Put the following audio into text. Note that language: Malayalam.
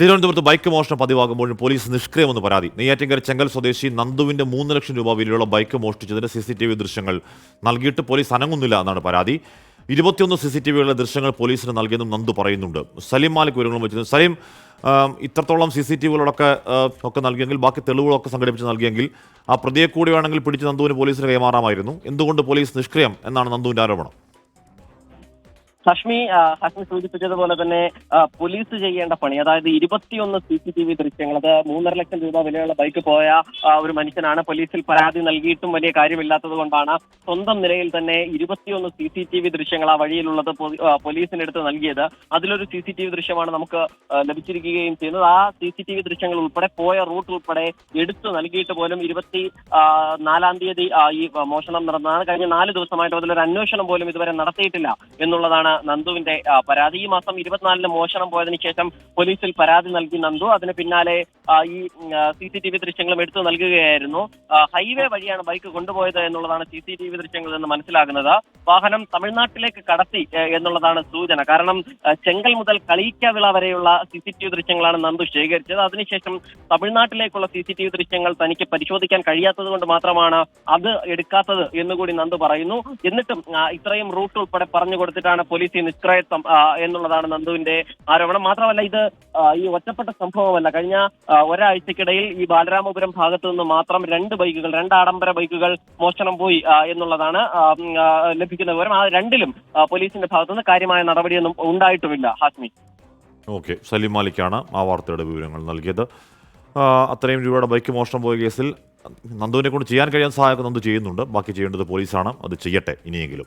തിരുവനന്തപുരത്ത് ബൈക്ക് മോഷണം പതിവാകുമ്പോഴും പോലീസ് നിഷ്ക്രിയമെന്ന് പരാതി. നെയ്യാറ്റിൻകര ചെങ്കൽ സ്വദേശി നന്ദുവിന്റെ മൂന്ന് ലക്ഷം രൂപ വിലയുള്ള ബൈക്ക് മോഷ്ടിച്ചതിന്റെ സി സി ടി വി ദൃശ്യങ്ങൾ നൽകിയിട്ട് പോലീസ് അനങ്ങുന്നില്ല എന്നാണ് പരാതി. ഇരുപത്തിയൊന്ന് സി സി ടി വികളുടെ ദൃശ്യങ്ങൾ പോലീസിന് നൽകിയെന്നും നന്ദു പറയുന്നുണ്ട്. സലീം മാലിക് വിവരങ്ങളും വെച്ചിരുന്നു. സലീം ഇത്രത്തോളം സി സി ടി വികളൊക്കെ ഒക്കെ നൽകിയെങ്കിൽ ബാക്കി തെളിവുകളൊക്കെ സംഘടിപ്പിച്ച് നൽകിയെങ്കിൽ ആ പ്രതിയെ കൂടി വേണമെങ്കിൽ പിടിച്ച് നന്ദുവിന് പോലീസിന് കൈമാറാമായിരുന്നു. എന്തുകൊണ്ട് പോലീസ് നിഷ്ക്രിയം എന്നാണ് നന്ദുവിന്റെ ആരോപണം. ഹഷ്മി ഹഷ്മി സൂചിപ്പിച്ചതുപോലെ തന്നെ പോലീസ് ചെയ്യേണ്ട പണി അതായത് ഇരുപത്തിയൊന്ന് സി സി ടി വി ദൃശ്യങ്ങൾ അത് മൂന്നര ലക്ഷം രൂപ വിലയുള്ള ബൈക്ക് പോയ ഒരു മനുഷ്യനാണ് പോലീസിൽ പരാതി നൽകിയിട്ടും വലിയ കാര്യമില്ലാത്തത് കൊണ്ടാണ് സ്വന്തം നിലയിൽ തന്നെ ഇരുപത്തിയൊന്ന് സി സി ടി വി ദൃശ്യങ്ങൾ ആ വഴിയിലുള്ളത് പോലീസിനെടുത്ത് നൽകിയത്. അതിലൊരു സി സി ടി വി ദൃശ്യമാണ് നമുക്ക് ലഭിച്ചിരിക്കുകയും ചെയ്യുന്നത്. ആ സി സി ടി വി ദൃശ്യങ്ങൾ ഉൾപ്പെടെ പോയ റൂട്ട് ഉൾപ്പെടെ എടുത്തു നൽകിയിട്ട് പോലും ഇരുപത്തി നാലാം തീയതി ഈ മോഷണം നടന്നതാണ്. കഴിഞ്ഞ നാല് ദിവസമായിട്ട് അതിലൊരു അന്വേഷണം പോലും ഇതുവരെ നടത്തിയിട്ടില്ല എന്നുള്ളതാണ് നന്ദുവിന്റെ പരാതി. ഈ മാസം ഇരുപത്തിനാലിന് മോഷണം പോയതിനു ശേഷം പോലീസിൽ പരാതി നൽകി നന്ദു. അതിന് പിന്നാലെ ഈ സി സി ടി വി ദൃശ്യങ്ങളും എടുത്തു നൽകുകയായിരുന്നു. ഹൈവേ വഴിയാണ് ബൈക്ക് കൊണ്ടുപോയത് എന്നുള്ളതാണ് സി സി ടി വി ദൃശ്യങ്ങളിൽ നിന്ന് മനസ്സിലാകുന്നത്. വാഹനം തമിഴ്നാട്ടിലേക്ക് കടത്തി എന്നുള്ളതാണ് സൂചന. കാരണം ചെങ്കൽ മുതൽ കളീക്കവിള വരെയുള്ള സി സി ടി വി ദൃശ്യങ്ങളാണ് നന്ദു ശേഖരിച്ചത്. അതിനുശേഷം തമിഴ്നാട്ടിലേക്കുള്ള സി സി ടി വി ദൃശ്യങ്ങൾ തനിക്ക് പരിശോധിക്കാൻ കഴിയാത്തത് കൊണ്ട് മാത്രമാണ് അത് എടുക്കാത്തത് എന്നുകൂടി നന്ദു പറയുന്നു. എന്നിട്ടും ഇത്രയും റൂട്ട് ഉൾപ്പെടെ പറഞ്ഞു കൊടുത്തിട്ടാണ് പോലീസ് നിഷ്ക്രയത്വം എന്നുള്ളതാണ് നന്ദുവിന്റെ ആരോപണം. മാത്രമല്ല ഇത് ഈ ഒറ്റപ്പെട്ട സംഭവമല്ല. കഴിഞ്ഞ ഒരാഴ്ചക്കിടയിൽ ഈ ബാലരാമപുരം ഭാഗത്തു നിന്ന് മാത്രം രണ്ട് ബൈക്കുകൾ രണ്ട് ആഡംബര ബൈക്കുകൾ മോഷണം പോയി എന്നുള്ളതാണ് ലഭിക്കുന്ന വിവരം. ആ രണ്ടിലും പോലീസിന്റെ ഭാഗത്തുനിന്ന് കാര്യമായ നടപടിയൊന്നും ഉണ്ടായിട്ടുമില്ല ഹാസ്മി ഓക്കെ സലീം മാലിക്കാണ് ആ വാർത്തയുടെ വിവരങ്ങൾ നൽകിയത്. അത്രയും രൂപയുടെ ബൈക്ക് മോഷണം പോയ കേസിൽ നന്ദുവിനെ കൊണ്ട് ചെയ്യാൻ കഴിയാൻ സഹായമൊക്കെ നന്ദു ചെയ്യുന്നുണ്ട്. ബാക്കി ചെയ്യേണ്ടത് പോലീസാണ്. അത് ചെയ്യട്ടെ ഇനിയെങ്കിലും.